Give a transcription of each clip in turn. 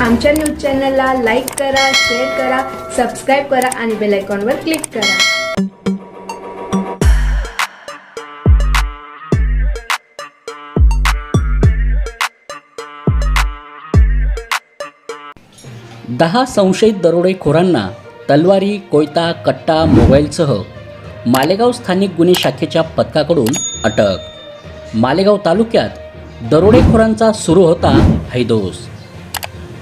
आमच्या न्यूज चॅनलला लाईक करा शेअर करा सबस्क्राईब करा आणि बेल आयकॉनवर क्लिक करा. दहा संशयित दरोडेखोरांना तलवारी कोयता कट्टा मोबाईलसह मालेगाव स्थानिक गुन्हे शाखेच्या पथकाकडून अटक. मालेगाव तालुक्यात दरोडेखोरांचा सुरू होता हैदोस.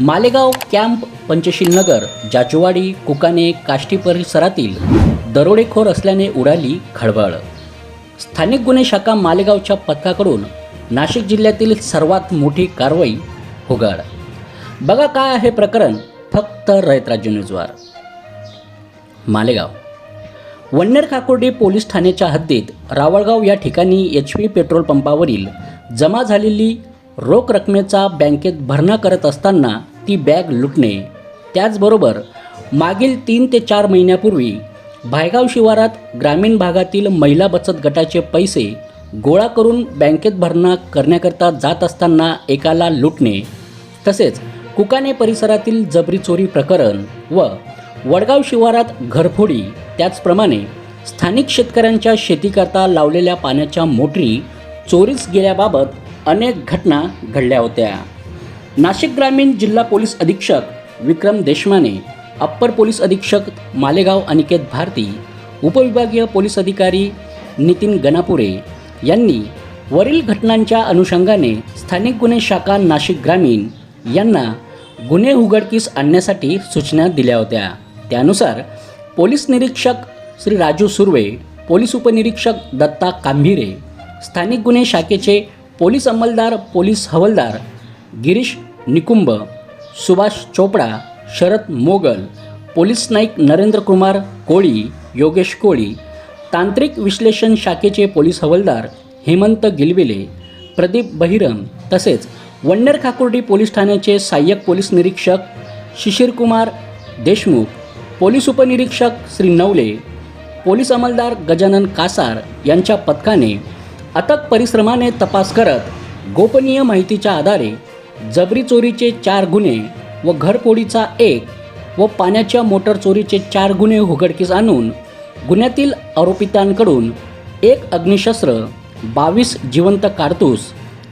मालेगाव कॅम्प पंचशील नगर जाचवाडी कुकाने काष्टी परिसरातील दरोडेखोर असल्याने उडाली खळबळ. स्थानिक गुन्हे शाखा मालेगावच्या पथकाकडून नाशिक जिल्ह्यातील सर्वात मोठी कारवाई उघड बघा काय आहे प्रकरण फक्त रयतराज्य न्यूजवार. मालेगाव. वन्नेर काकोर्डी पोलीस ठाण्याच्या हद्दीत रावळगाव या ठिकाणी एच पी पेट्रोल पंपावरील जमा झालेली रोख रकमेचा बँकेत भरणा करत असताना ती बॅग लुटणे. त्याचबरोबर मागील तीन ते चार महिन्यापूर्वी भायगाव शिवारात ग्रामीण भागातील महिला बचत गटाचे पैसे गोळा करून बँकेत भरणा करण्याकरता जात असताना एकाला लुटणे. तसेच कुकाने परिसरातील जबरी चोरी प्रकरण व वडगाव शिवारात घरफोडी त्याचप्रमाणे स्थानिक शेतकऱ्यांच्या शेतीकरता लावलेल्या पाण्याच्या मोटरी चोरीस गेल्याबाबत अनेक घटना घडल्या होत्या. नाशिक ग्रामीण जिल्हा पोलीस अधीक्षक विक्रम देशमाने अप्पर पोलीस अधीक्षक मालेगाव अनिकेत भारती उपविभागीय पोलीस अधिकारी नितीन गणापुरे यांनी वरील घटनांच्या अनुषंगाने स्थानिक गुन्हे शाखा नाशिक ग्रामीण यांना गुन्हे उघडकीस आणण्यासाठी सूचना दिल्या होत्या. त्यानुसार पोलीस निरीक्षक श्री राजू सुर्वे पोलीस उपनिरीक्षक दत्ता कांभिरे स्थानिक गुन्हे शाखेचे पोलीस अंमलदार पोलीस हवलदार गिरीश निकुंब सुभाष चोपडा शरद मोगल पोलीस नाईक नरेंद्र कुमार कोळी योगेश कोळी तांत्रिक विश्लेषण शाखेचे पोलीस हवलदार हेमंत गिलबिले प्रदीप बहिरम तसेच वन्नेर खाकुर्डी पोलीस ठाण्याचे सहाय्यक पोलीस निरीक्षक शिशिरकुमार देशमुख पोलीस उपनिरीक्षक श्री नवले पोलीस अंमलदार गजानन कासार यांच्या पथकाने अथक परिश्रमाने तपास करत गोपनीय माहितीच्या आधारे जबरी चोरीचे चार गुन्हे व घरपोडीचा एक व पाण्याच्या मोटर चोरीचे चार गुन्हे उघडकीस आणून गुन्ह्यातील आरोपितांकडून एक अग्निशस्त्र बावीस जिवंत कारतूस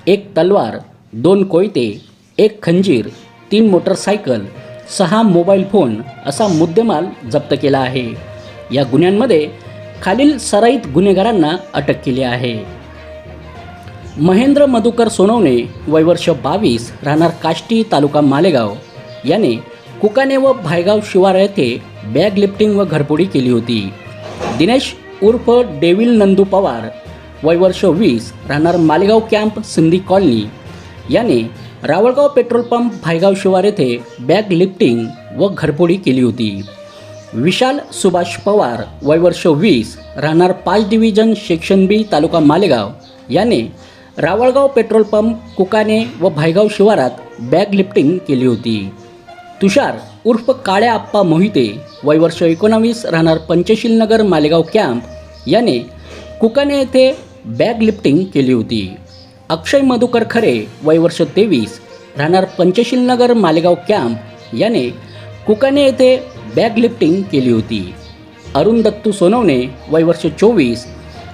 एक तलवार दोन कोयते एक खंजीर तीन मोटरसायकल सहा मोबाईल फोन असा मुद्देमाल जप्त केला आहे. या गुन्ह्यांमध्ये खालील सराईत गुन्हेगारांना अटक केली आहे. महेंद्र मधुकर सोनवणे वयवर्ष बावीस राहणार काष्टी तालुका मालेगाव. याने कुकाने व भायगाव शिवार येथे बॅग लिफ्टिंग व घरपोडी केली होती. दिनेश उर्फ डेविल नंदू पवार वयवर्ष वीस राहणार मालेगाव कॅम्प सिंधी कॉलनी. याने रावळगाव पेट्रोल पंप भायगाव शिवार येथे बॅग लिफ्टिंग व घरपोडी केली होती. विशाल सुभाष पवार वयवर्ष वीस राहणार पाच division section B taluka Malegaon. याने रावळगाव पेट्रोल पंप कुकाने व भायगाव शिवारात बॅग लिफ्टिंग केली होती. तुषार उर्फ काळ्या आप्पा मोहिते वयवर्ष एकोणावीस राहणार पंचशील नगर मालेगाव कॅम्प याने कुकाने येथे बॅग लिफ्टिंग केली होती. अक्षय मधुकर खरे वयवर्ष तेवीस राहणार पंचशील नगर मालेगाव कॅम्प याने कुकाने येथे बॅग लिफ्टिंग केली होती. अरुण दत्तू सोनवणे वयवर्ष चोवीस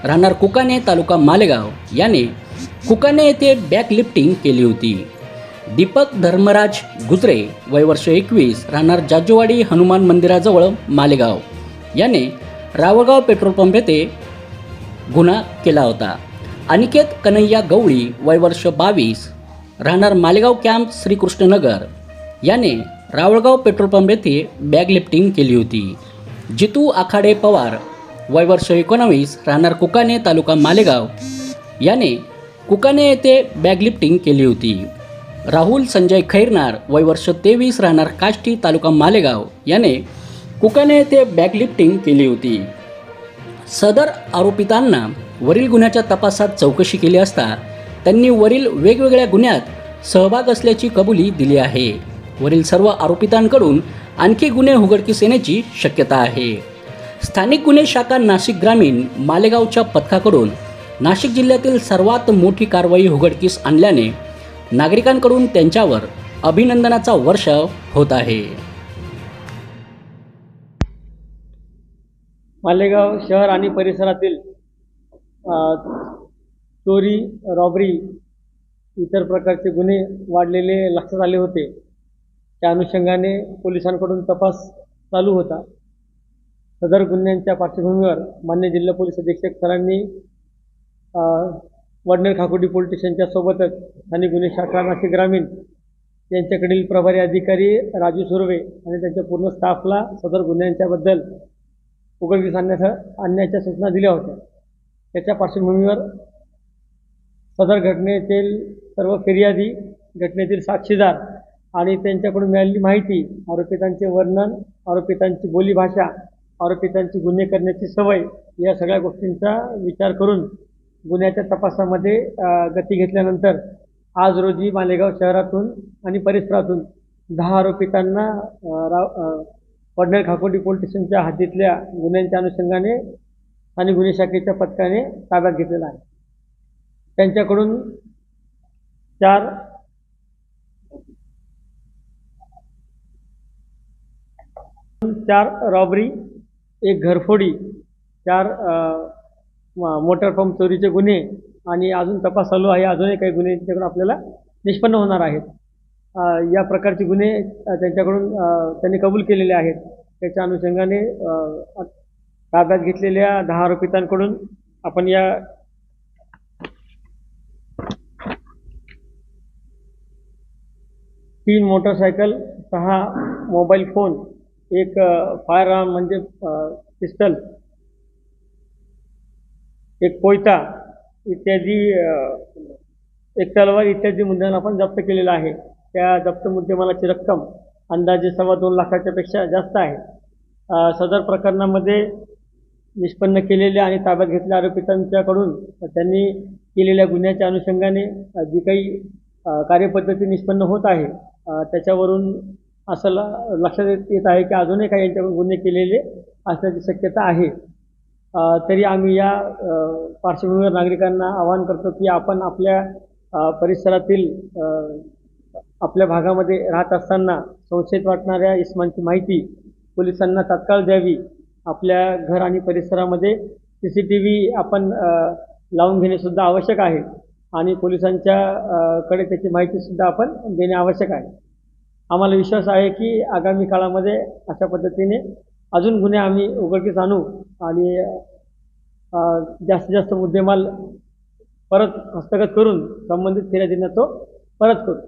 राहणार कुकाने तालुका मालेगाव याने कुकाने येथे बॅकलिफ्टिंग केली होती. दीपक धर्मराज गुजरे वयवर्ष एकवीस राहणार जाजूवाडी हनुमान मंदिराजवळ मालेगाव. याने रावगाव पेट्रोल पंप येथे गुन्हा केला होता. अनिकेत कन्हैया गवळी वयवर्ष बावीस राहणार मालेगाव कॅम्प श्रीकृष्णनगर. याने रावळगाव पेट्रोल पंप येथे बॅग लिफ्टिंग केली होती. जितू आखाडे पवार वयवर्ष एकोणावीस राहणार कुकाने तालुका मालेगाव. याने कुकाने येथे बॅग लिफ्टिंग केली होती. राहुल संजय खैरनार वय वर्ष तेवीस राहणार काष्टी तालुका मालेगाव याने कुकाने येथे बॅग लिफ्टिंग केली होती. सदर आरोपितांना वरील गुन्ह्याच्या तपासात चौकशी केली असता त्यांनी वरील वेगवेगळ्या गुन्ह्यात सहभाग असल्याची कबुली दिली आहे. वरील सर्व आरोपितांकडून आणखी गुन्हे उघडकीस येण्याची शक्यता आहे. स्थानिक गुन्हे शाखा नाशिक ग्रामीण मालेगावच्या पथकाकडून नाशिक जिल्ह्यातील सर्वात मोठी कारवाई उघडकीस आणल्याने नागरिकांकडून त्यांच्यावर अभिनंदनाचा वर्ष होत आहे. मालेगाव शहर आणि परिसरातील चोरी रॉबरी इतर प्रकारचे गुन्हे वाढलेले लक्षात आले होते. त्या अनुषंगाने पोलिसांकडून तपास चालू होता. सदर गुन्ह्यांच्या पार्श्वभूमीवर मान्य जिल्हा पोलीस अधीक्षक सरांनी वडनेर खाकुर्डी पोलीस स्टेशनच्या सोबतच स्थानिक गुन्हे शाखा नाशिक ग्रामीण यांच्याकडील प्रभारी अधिकारी राजू सुर्वे आणि त्यांच्या पूर्ण स्टाफला सदर गुन्ह्यांच्याबद्दल उघडकीस आणण्यास आणण्याच्या सूचना दिल्या होत्या. त्याच्या पार्श्वभूमीवर सदर घटनेतील सर्व फिर्यादी घटनेतील साक्षीदार आणि त्यांच्याकडून मिळालेली माहिती आरोपितांचे वर्णन आरोपितांची बोलीभाषा आरोपितांची गुन्हे करण्याची सवय या सगळ्या गोष्टींचा विचार करून गुन्ह्याच्या तपासामध्ये गती घेतल्यानंतर आज रोजी मालेगाव शहरातून आणि परिसरातून दहा आरोपितांना राव अ, वडनेर खाकोटी पोलीस स्टेशनच्या हद्दीतल्या गुन्ह्यांच्या अनुषंगाने आणि गुन्हे शाखेच्या पथकाने ताब्यात घेतलेला आहे. त्यांच्याकडून चार चार रॉबरी एक घरफोडी चार आ, मोटर पंप चोरीचे गुन्हे आणि अजून तपास चालू आहे अजूनही काही गुन्हे त्यांच्याकडून आपल्याला निष्पन्न होणार आहेत. या प्रकारचे गुन्हे त्यांच्याकडून त्यांनी कबूल केलेले आहेत. त्याच्या अनुषंगाने ताब्यात घेतलेल्या दहा आरोपितांकडून आपण या तीन मोटरसायकल सहा मोबाईल फोन एक फायर आर्म म्हणजे पिस्टल एक कोयता इत्यादी एक तलवार इत्यादी मुद्द्यांना आपण जप्त केलेला आहे. त्या जप्त मुद्देमालाची रक्कम अंदाजे सव्वा दोन लाखाच्या पेक्षा जास्त आहे. सदर प्रकरणामध्ये निष्पन्न केलेल्या आणि ताब्यात घेतलेल्या आरोपितांच्याकडून त्यांनी केलेल्या गुन्ह्याच्या अनुषंगाने जी काही कार्यपद्धती निष्पन्न होत आहे त्याच्यावरून असं ल- लक्षात येत येत आहे की अजूनही काही यांच्याकडून गुन्हे केलेले असण्याची शक्यता आहे. तरी आम्ही या पार्श्वभूमीवर नागरिकांना आवाहन करतो की आपण आपल्या परिसरातील आपल्या भागामध्ये राहत असताना संशयित वाटणाऱ्या इस्मांची माहिती पोलिसांना तात्काळ द्यावी. आपल्या घर आणि परिसरामध्ये सी सी टी व्ही आपण लावून घेणेसुद्धा आवश्यक आहे आणि पोलिसांच्या कडे त्याची माहितीसुद्धा आपण देणे आवश्यक आहे. आम्हाला विश्वास आहे की आगामी काळामध्ये अशा पद्धतीने अजून गुन्हे आम्ही उघडकीस आणू आणि जास्तीत जास्त मुद्देमाल परत हस्तगत करून संबंधित फिर्यादींना तो परत करू.